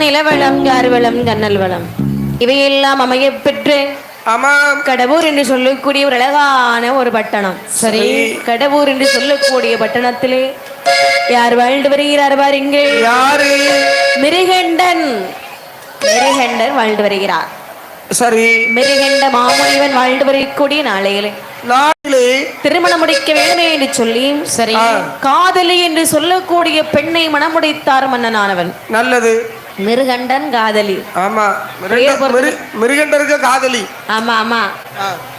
நிலவளம் யார்வளம் கண்ணல் வளம் இவையெல்லாம் அமைய பெற்று ஆமாம். கடவுர் என்று சொல்லக்கூடிய ஒரு அழகான ஒரு பட்டணம். சரி. கடவுர் என்று சொல்லக்கூடிய பட்டணத்திலே யார் வாழ்ந்து வருகிறார் பாருங்கள். யாரு? மிருகண்டன். மிருகண்டன் வாழ்ந்து வருகிறார். சரி. மிருகண்ட மாமுனிவன் வாழ்ந்து வரக்கூடிய நாளையிலே. திருமணம் முடிக்க வேண்டும் என்று சொல்லி சரி. காதலி என்று சொல்லக்கூடிய பெண்ணை மணமுடித்தார் மன்னனானவன். நல்லது. மிருகண்டன் காதலி. ஆமா மிருகண்ட- மிரு- மிருகண்டருக்கு காதலி. ஆமா ஆமா.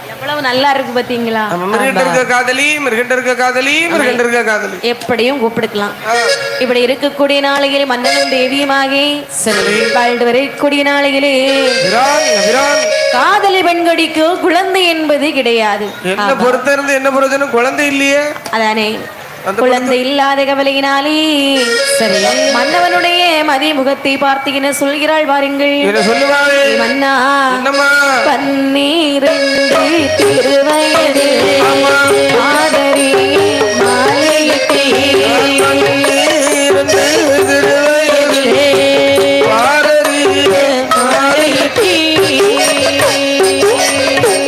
எவ்வளவு நல்லா இருக்கு பாத்தீங்களா? மிருகண்டருக்கு காதலி மிருகண்டருக்கு காதலி மிருகண்டருக்கு காதலி. எப்படியும் கூப்பிடுக்கலாம். இப்படி இருக்கக்கூடிய நாளையிலே மன்னனும் தேவியுமாகி வாழ்ந்து வரக்கூடிய நாளையிலே காதலி பெண்கடிக்கு குழந்தை என்பது கிடையாது. என்ன பொறுத்த இருந்து என்ன பிரயோஜனம் குழந்தை இல்லையே. அதானே. குழந்தை இல்லாத கவலையினாலே சரி மன்னவனுடைய மதிமுகத்தை பார்த்து என்ன சொல்கிறாள் சொல்லுவாங்க மன்னா பன்னிரண்டு திருவயதிலே பாரதி மாலையிட்டே.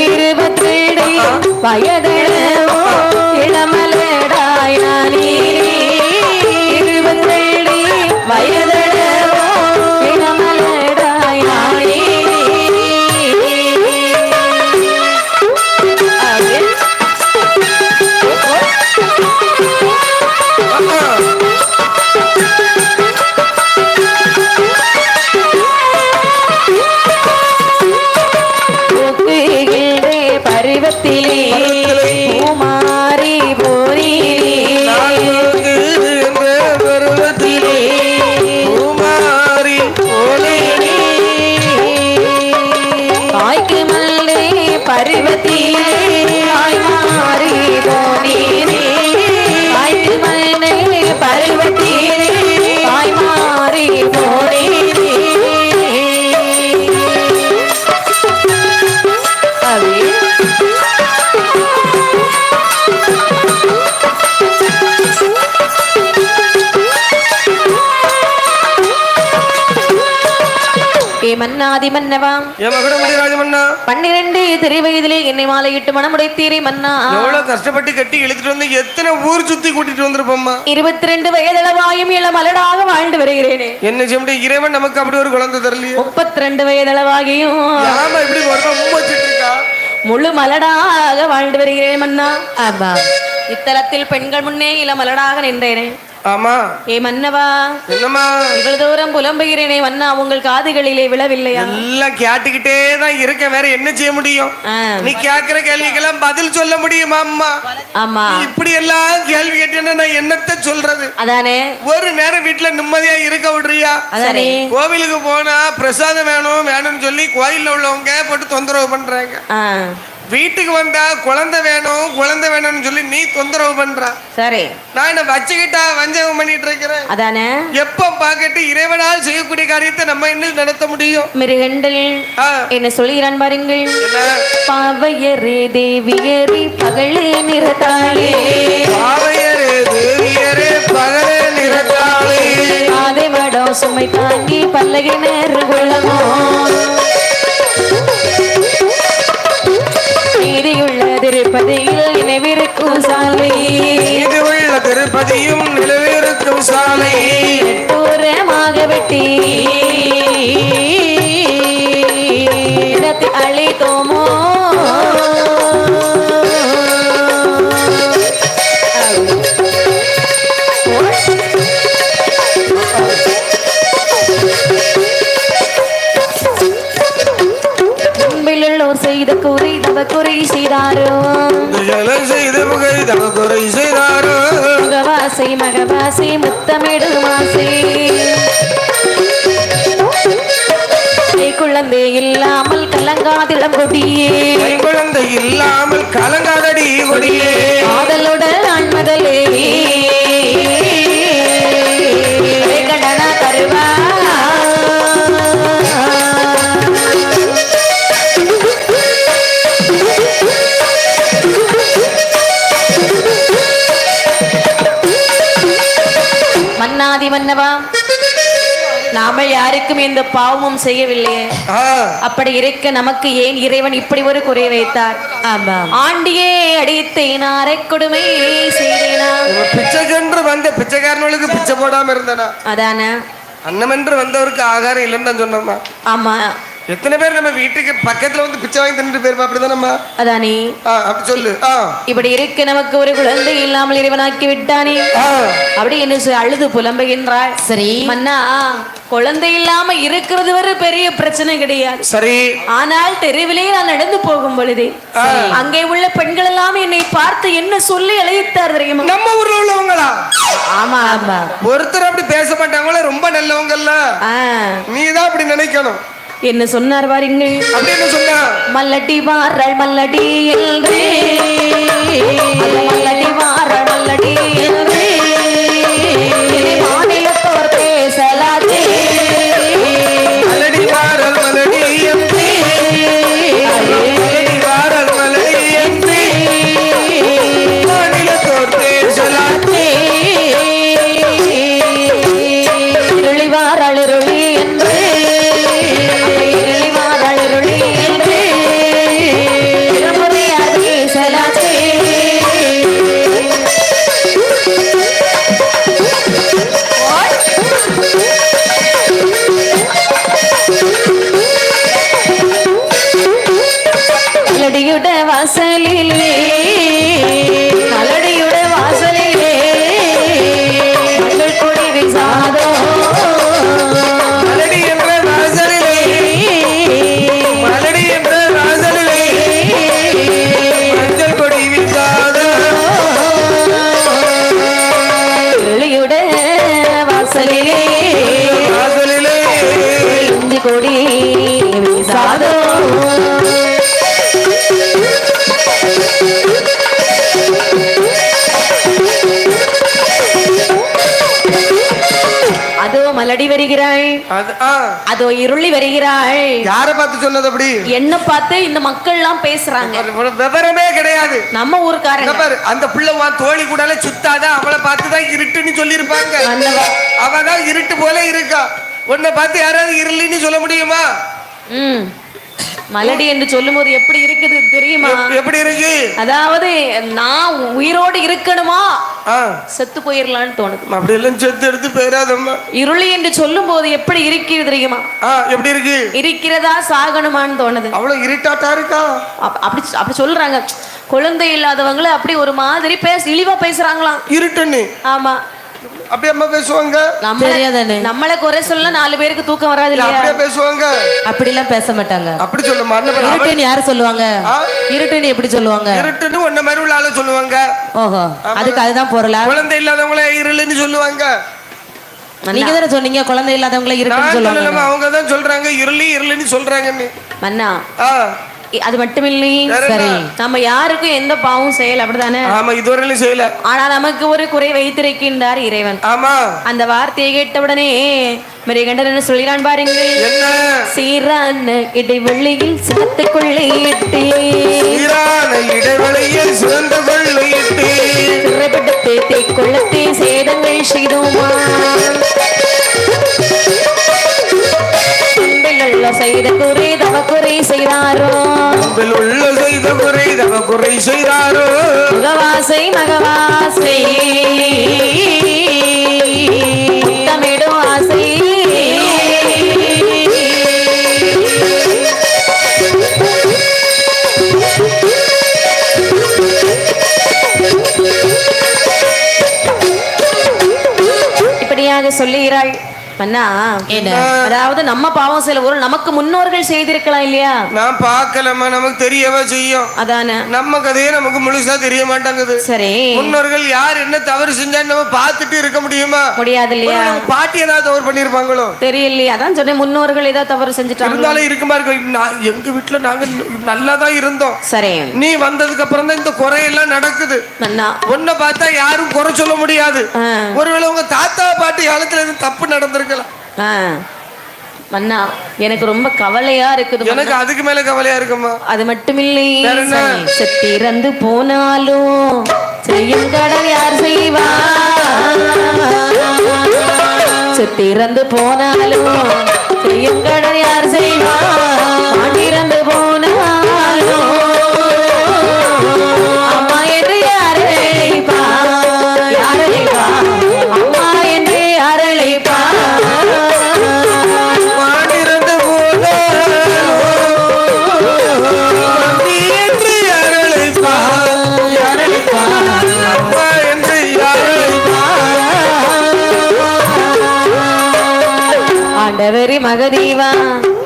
இருபத்தேழு பருவத்திலே. மன்னாதி மன்னவா. என் மகுடமுடி ராஜமண்ணா பன்னிரண்டு திருவயதிலே என்னை மாலையிட்டு மனமுடைத்தீரே மன்னா. எவ்வளவு கஷ்டப்பட்டு கட்டி இழுத்துட்டு வந்து எத்தனை ஊர் சுத்தி கூட்டிட்டு வந்திருப்போம்மா. இருபத்தி ரெண்டு வயதளவாயும் இளம் மலடாக வாழ்ந்து வருகிறேனே. என்ன செய்ய முடியும்? இறைவன் நமக்கு அப்படி ஒரு குழந்தை தரலையே. முப்பத்தி ரெண்டு வயதளவாகியும் ஆமா இப்படி முழு மலடாக வாழ்ந்து வருகிறேன் மன்னா. ஆமா இத்தலத்தில் பெண்கள் முன்னே இளம் மலடாக நின்றேனே. ஆமா. ஏ மன்னவா என்னம்மா? இவ்வளவு தூரம் புலம்புகிறேனே மன்னா உங்கள் காதுகளிலே விழவில்லையா? எல்லாம் கேட்டுக்கிட்டே தான் இருக்க வேற என்ன செய்ய முடியும்? நீ கேக்குற கேள்விக்கெல்லாம் பதில் சொல்ல முடியுமா அம்மா? ஆமா. இப்படி எல்லாம் கேள்வி கேட்டேன்னா நான் என்னத்த சொல்றது? அதானே. ஒரு நேரம் வீட்டுல நிம்மதியா இருக்க விடுறியா? அதானே. கோவிலுக்கு போனா பிரசாதம் வேணும் வேணும்னு சொல்லி கோயில்ல உள்ளவங்க போட்டு தொந்தரவு பண்றாங்க. வீட்டுக்கு வந்தா குழந்தை வேணும் குழந்தை வேணும்னு சொல்லி நீ தொந்தரவு பண்ற. சரி. நான் என்ன வச்சுக்கிட்டா வஞ்சகம் பண்ணிட்டு இருக்கிறேன் அதானே? எப்ப பாக்கட்டு இறைவனால் செய்யக்கூடிய காரியத்தை நம்ம என்ன நடத்த முடியும்? மிருகண்டல் என்ன சொல்கிறான் பாருங்கள்? பாவையரே தேவியரே பகலே நிறத்தாளே பாவையரே தேவியரே பகலே நிறத்தாளே பாதை வடம் சுமை தாங்கி பல்லகினர் குள்ளமோ இடத்தை அழைத்தோமோ? செய்த குறை தவ குறை செய்தாரோ? செய்து குறை செய்தாரோ? முகவாசை மகவாசை குழந்தை இல்லாமல் கலங்காதிடம் கொடியே. குழந்தை இல்லாமல் கலங்காதடி கொடியே. காதலுடன் கடனா கருவா. மன்னாதி மன்னவா. நாம யாருக்கும் எந்த பாவமும் செய்யவில்லையே. அப்படி இருக்க நமக்கு ஏன் இறைவன் இப்படி ஒரு குறை வைத்தார்? ஆண்டியே அடித்தேன் அரை கொடுமை செய்தேனா? பிச்சைக்கென்று வந்த பிச்சைக்காரனுக்கு பிச்சை போடாம இருந்தனா? அதானே? அன்னமென்று வந்தவருக்கு ஆகாரம் இல்லைன்னு சொன்னோம்மா ஆமா. எத்தனை பேர் நம்ம வீட்டுக்கு பக்கத்துல வந்து பிச்சை வாங்கி தின்னுட்டு போயிருப்பா? அப்படிதானம்மா. அதானே? ஆ அப்படி சொல்லு. ஆ. இப்படி இருக்க நமக்கு ஒரு குழந்தை இல்லாமல் இறைவனாக்கி விட்டானே? ஆ. அப்படி சொல்லி அழுது புலம்புகின்றாள். சரி. மன்னா குழந்தை இல்லாம இருக்கிறது ஒரு பெரிய பிரச்சனை கிடையாது. சரி. ஆனால் தெருவிலே நான் நடந்து போகும் பொழுது அங்கே உள்ள பெண்கள் எல்லாம் என்னை பார்த்து என்ன சொல்லி அழைத்தார் தெரியுமா? நம்ம ஊர்ல உள்ளவங்களா? ஆமா ஆமா. ஒருத்தர் அப்படி பேச மாட்டாங்களே ரொம்ப நல்லவங்கல்ல. ஆ, நீ தான் அப்படி நினைக்கணும். என்ன சொன்னார் வாருங்கள். மல்லடி வாரள் மல்லடி என்று. కొడి సాధో. மலடி வருகிறாள் அது இருளி வருகிறாள் யார பார்த்து சொன்னது அப்படி என்ன பார்த்து இந்த மக்கள் எல்லாம் பேசுறாங்க விவரமே கிடையாது. நம்ம ஊருக்காரங்க. அந்த பிள்ளை தோழி கூடால சுத்தாத அவளை பார்த்து தான் இருட்டுன்னு சொல்லியிருப்பாங்க. அவ தான் இருட்டு போல இருக்கா. உன்னை பார்த்து யாராவது இருளின்னு சொல்ல முடியுமா? ம். மலடி என்று சொல்லும்போது எப்படி இருக்குது தெரியுமா? எப்- எப்படி இருக்கு? அதாவது நான் உயிரோடு இருக்கணுமா? செத்து போயிடலான்னு தோணுது. அப்படி எல்லாம் செத்து எடுத்து போயிடாதம்மா இருளி என்று சொல்லும் போது எப்படி இருக்கிறது தெரியுமா? எப்படி இருக்கு? இருக்கிறதா சாகணுமான்னு தோணுது. அவ்வளவு இருட்டாட்டா இருக்கா அப்- அப்படி அப்படி சொல்றாங்க. குழந்தை இல்லாதவங்கள அப்படி ஒரு மாதிரி பேச இழிவா பேசுறாங்களாம். இருட்டுன்னு. ஆமா. அப்படி அம்மா பேசுவாங்க. நம்மள குறை சொல்ல நாலு பேருக்கு தூக்கம் வராது அப்படியே பேசுவாங்க. அப்படிலாம் பேச மாட்டாங்க. அப்படி பாரு, அவன் இருட்டுன்னு யாரு சொல்லுவாங்க? இருட்டுன்னு எப்படி சொல்லுவாங்க? இருட்டுன்னு உன்ன மாதிரி உள்ள ஆளு சொல்லுவாங்க. ஓஹோ அதுக்கு அதுதான் பொருளா? குழந்தை இல்லாதவங்கள இருளுன்னு சொல்லுவாங்க. நீங்க தானே சொன்னீங்க குழந்தை இல்லாதவங்களை இருட்டுன்னு சொல்லுவாங்க அவங்க தான் சொல்றாங்க இருளி இருளுன்னு சொல்றாங்கன்னு. மன்னா அது மட்டுமில்லை. வேற சரி? நம்ம யாருக்கும் எந்த பாவம் செய்யல அப்படிதானே ஆமா இதுவரையிலும் செய்யல. ஆனா நமக்கு ஒரு குறை வைத்திருக்கின்றார் இறைவன். ஆமா. அந்த வார்த்தையை கேட்டவுடனே மிருகண்டர் என்ன சொல்கிறான் பாருங்கள். சீரான இடைவெளியில் சினத்துக்குள்ளே இட்டு சீரான இடைவெளியில் சிறந்த கொள்ளையிட்டு சேதங்கள் செய்தோமா அன்பிலுள்ள செய்த குறை தவ குறை செய்தாரோ? அன்பில் உள்ள செய்த குறை தவ குறை செய்தாரோ? முகவாசை மகவாசை. ஆசை. இப்படியாக சொல்லுகிறாள். என்ன? அதாவது நம்ம பாவம் செய்யல ஒரு நமக்கு முன்னோர்கள் செய்திருக்கலாம் இல்லையா? நான் பார்க்கலம்மா நமக்கு தெரியவா செய்யும். அதானே? நம்ம கதையே நமக்கு முழுசா தெரிய மாட்டாங்குது. சரி. முன்னோர்கள் யார் என்ன தவறு செஞ்சான்னு நம்ம பார்த்துட்டு இருக்க முடியுமா? முடியாது இல்லையா? பாட்டி ஏதாவது தவறு பண்ணிருப்பாங்களோ? தெரியலையே. அதான் சொன்னேன் முன்னோர்கள் ஏதாவது தவறு செஞ்சுட்டாங்க இருந்தாலும் இருக்குமா இருக்கு எங்க வீட்டுல நாங்க நல்லா தான் இருந்தோம். சரி. நீ வந்ததுக்கு அப்புறம் தான் இந்த குறையெல்லாம் நடக்குது. உன்னை பார்த்தா யாரும் குறை சொல்ல முடியாது. ஒருவேளை உங்க தாத்தா பாட்டி காலத்துல எதுவும் தப்பு நடந்திருக்கலாம் மன்னா எனக்கு ரொம்ப கவலையா இருக்குது எனக்கு அதுக்கு மேல கவலையா இருக்குமா? அது மட்டும் இல்லை செத்திறந்து போனாலும் செய்யும் கடன் யார் செய்வா? செத்திறந்து போனாலும் செய்யும் கடன் யார் செய்வா? இறந்து போ ஆண்டவரி மகதீவா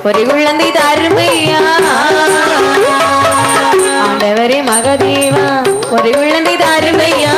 ஒரு குழந்தை தருமையா ஆண்டவரி மகதீவா ஒரு குழந்தை தருமையா